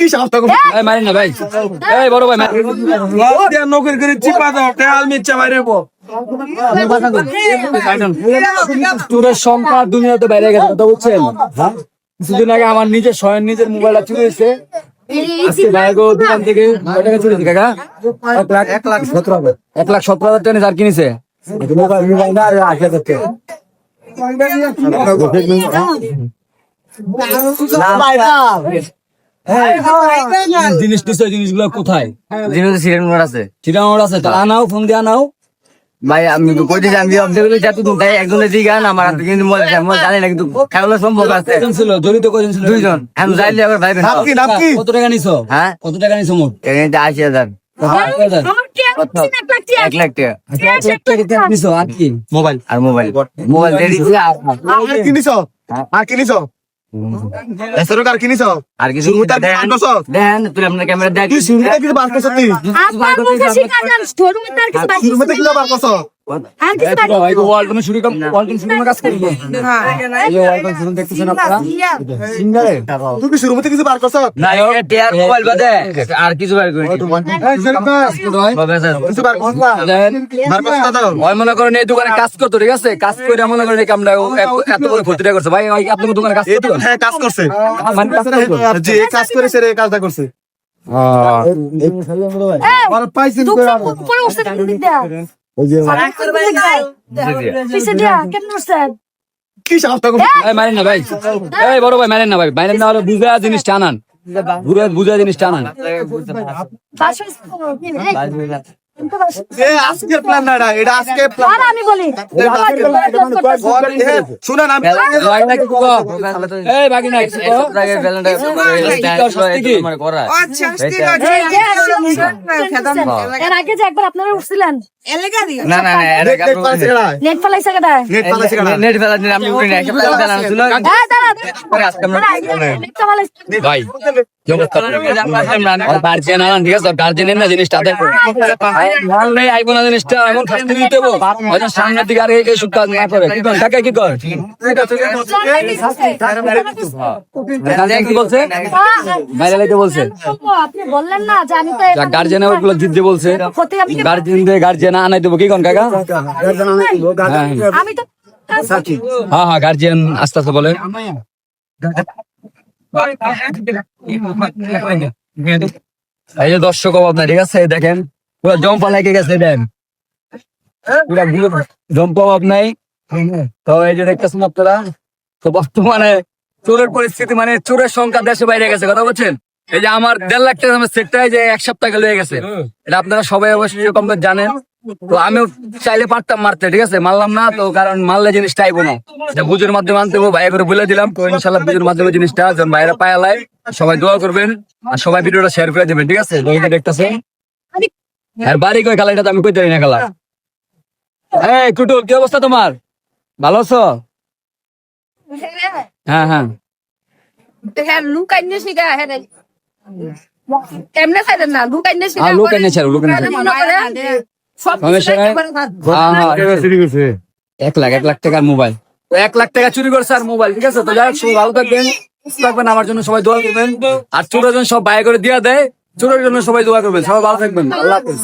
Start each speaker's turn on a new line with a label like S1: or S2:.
S1: কি সাহস থাকো?
S2: এই মারেন না ভাই। এই বড় ভাই মারেন।
S1: দিয়া নৌকরি করে চিপা দাও টেয়াল মিচ্ছা বাইরে পো
S2: চোরের সংখ্যা দুনিয়াতে বাইরে গেছে কথা বুঝছেন? কিছুদিন আগে আমার নিজের স্বয়ং নিজের মোবাইলটা চুরি হয়েছে। আজকে ভাইগো দোকান থেকে কয় টাকা চুরি কাকা? এক লাখ। এক লাখ সতেরো হাজার। এক লাখ সতেরো হাজার টাকা আর কিনেছে? মোবাইল মোবাইল না। আর আশি হাজার টাকা জিনিস নিশ্চয় জিনিসগুলো কোথায়?
S3: জিনিস সিরিয়াল নম্বর আছে।
S2: চিরানোর আছে তা? আনাও ফোন দিয়ে আনাও।
S3: ভাই আমি তো কইতেছি আমি অবজেক্ট করে যাতে তুমি তাই একজনের দিকে আন আমার হাতে কিন্তু মনে হয় জানি না কিন্তু খেলা সম্ভব আছে।
S2: কজন ছিল জড়িত কজন ছিল?
S3: দুইজন। আমি যাইলে আবার
S1: নাপকি
S2: কত টাকা নিছো?
S3: হ্যাঁ?
S2: কত টাকা নিছো মোট?
S3: এখানে আশি হাজার। এক লাখ টাকা
S2: নিছো? আর কি?
S1: মোবাইল।
S3: আর মোবাইল। মোবাইল। আর
S1: আর কিনিছ আর কিনিছ সরকার কিনিছ
S3: আর কিছু
S1: শুরুতে আর
S3: দেখেন
S1: বারকস
S3: দেখেন তুই আপনার ক্যামেরা দেখ।
S1: তুই কিছু তুই শুরুতে কিছু বারকস
S2: ওয়ালটনে শুরু কম ওয়ালটন শুরু কাজ করব এই যে শুরু দেখতেছেন আপনারা সিঙ্গারে
S1: তুই কি শুরুতে কিছু বারকস
S3: না আর কিছু
S2: মনে করেন এই দোকানে কাজ করতো ঠিক আছে? কাজ করে মনে করেন এত- বড় ক্ষতিটা করছে। ভাই আপনার দোকানে কাজ করতো?
S1: হ্যাঁ কাজ করছে।
S2: মানে কাজ করতো।
S1: যে কাজ করেছে রে কাজটা করছে। পাইছেন
S2: মারেন না ভাই। এই বড় ভাই মারেন না ভাই। মারেন না হলে বুঝা জিনিসটা আনান বুঝা আনান
S1: এ আজকের প্ল্যান না এটা, এটা আজকে প্ল্যান
S4: আমি বলি
S1: শুনেন আমি
S2: ভাই না কি কো এই বাকি না কি কো
S3: আগে ব্যালেন্ডা মানে করা
S4: এর আগে যে একবার আপনারা উঠছিলেন
S3: না না না
S1: নেট নেট কেডা
S4: নেট ফেলাইছে কেডায়
S1: নেট পালাছে কেডা
S3: নেট ফেলা দিন আমি উঠে নাই সব জানা ছিল
S4: হ্যাঁ দাঁড়া
S3: আজকে আমরা
S2: ভাই কি অবস্থা আর গার্জিয়ান আনান ঠিক আছে গার্জিয়ানের না জিনিসটা আদায় নাই আইব না জিনিসটা এমন শাস্তি দিতে হবে হয়তো সামনের দিকে আর এই সব কাজ না করে। কি কর? টাকা কি কর? কি বলছে? বাইরে লাইতে বলছে।
S4: আপনি বললেন না যে আমি তো
S2: যা গার্জিয়ান ওগুলো জিততে বলছে।
S4: ক্ষতি
S2: দিয়ে গার্জিয়ান আনাই দেবো। কি কোন কাকা? হ্যাঁ।
S4: আমি তো
S2: হ্যাঁ হ্যাঁ গার্জিয়ান আস্তে আস্তে বলে। এই যে দর্শক অভাব নাই ঠিক আছে? দেখেন। পুরো জম্পা লেগে গেছে দেন। পুরা জম্পা নাই। তো এই যে দেখতেছেন আপনারা, তো বর্তমানে চোরের পরিস্থিতি মানে চোরের সংখ্যা দেশে বাইরে গেছে, কথা বলছেন? এই যে আমার দেড় লাখ টাকা সেটটাই যে এক সপ্তাহ গেছে। এটা আপনারা সবাই অবশ্যই কম করে জানেন। তো আমিও চাইলে পারতাম মারতে, ঠিক আছে? মারলাম না, তো কারণ মারলে জিনিসটা আইবো না। এটা বুঝের মাধ্যমে আনতে ভাই করে বলে দিলাম, তো ইনশাল্লাহ বুঝের মাধ্যমে জিনিসটা যখন বাইরে পায়ালাই সবাই দোয়া করবেন, আর সবাই ভিডিওটা শেয়ার করে দেবেন, ঠিক আছে? দেখতে দেখতেছে আর বাড়ি কই খেলা এটা তো আমি কইতে না খেলা। এই কুটুল কি অবস্থা তোমার? ভালো আছো? হ্যাঁ হ্যাঁ।
S5: হ্যাঁ শিখা হ্যাঁ। এমনি না? শিখা
S2: ছাড়ো
S5: সব।
S2: হ্যাঁ, হ্যাঁ। এক লাখ এক লাখ টাকার মোবাইল। এক লাখ টাকা চুরি করছে আর মোবাইল ঠিক আছে? তো যাই হোক, ভালো থাকবেন থাকবেন আমার জন্য সবাই দোয়া করবেন। আর চোরের জন্য সব বাই করে দিয়া দেয়। চোরের জন্য সবাই দোয়া করবেন। সবাই ভালো থাকবেন। আল্লাহ হাফেজ।